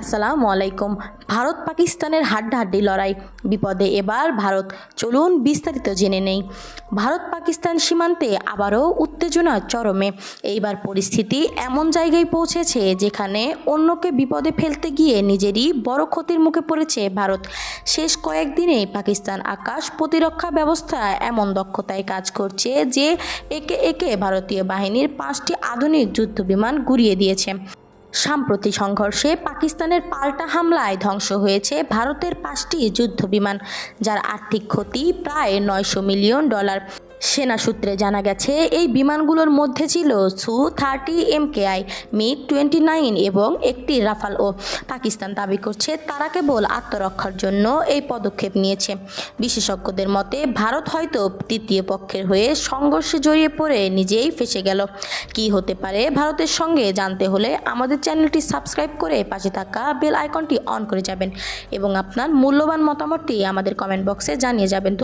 আসসালামু আলাইকুম। ভারত পাকিস্তানের হাড্ডাহাড্ডি লড়াই বিপদে এবার ভারত, চলুন বিস্তারিত জেনে নেই। ভারত পাকিস্তান সীমান্তে আবারও উত্তেজনা চরমে। এইবার পরিস্থিতি এমন জায়গায় পৌঁছেছে যেখানে অন্যকে বিপদে ফেলতে গিয়ে নিজেরই বড় ক্ষতির মুখে পড়েছে ভারত। শেষ কয়েকদিনে পাকিস্তান আকাশ প্রতিরক্ষা ব্যবস্থা এমন দক্ষতায় কাজ করছে যে একে একে ভারতীয় বাহিনীর পাঁচটি আধুনিক যুদ্ধবিমান গুড়িয়ে দিয়েছে। সাম্প্রতিক সংঘর্ষে পাকিস্তানের পাল্টা হামলায় ধ্বংস হয়েছে ভারতের পাঁচটি যুদ্ধবিমান, যার আর্থিক ক্ষতি প্রায় নয়শো মিলিয়ন ডলার। সেনা সূত্রে জানা গেছে, এই বিমানগুলোর মধ্যে ছিল Su thirty MKI, MiG twenty nine এবং একটি রাফালও পাকিস্তান দাবি করছে, তারা কেবল আত্মরক্ষার জন্য এই পদক্ষেপ নিয়েছে। বিশেষজ্ঞদের মতে, ভারত হয়তো তৃতীয় পক্ষের হয়ে সংঘর্ষে জড়িয়ে পড়ে নিজেই ফেসে গেল। কি হতে পারে ভারতের সঙ্গে জানতে হলে আমাদের চ্যানেলটি সাবস্ক্রাইব করে পাশে থাকা বেল আইকনটি অন করে যাবেন এবং আপনার মূল্যবান মতামতটি আমাদের কমেন্ট বক্সে জানিয়ে যাবেন।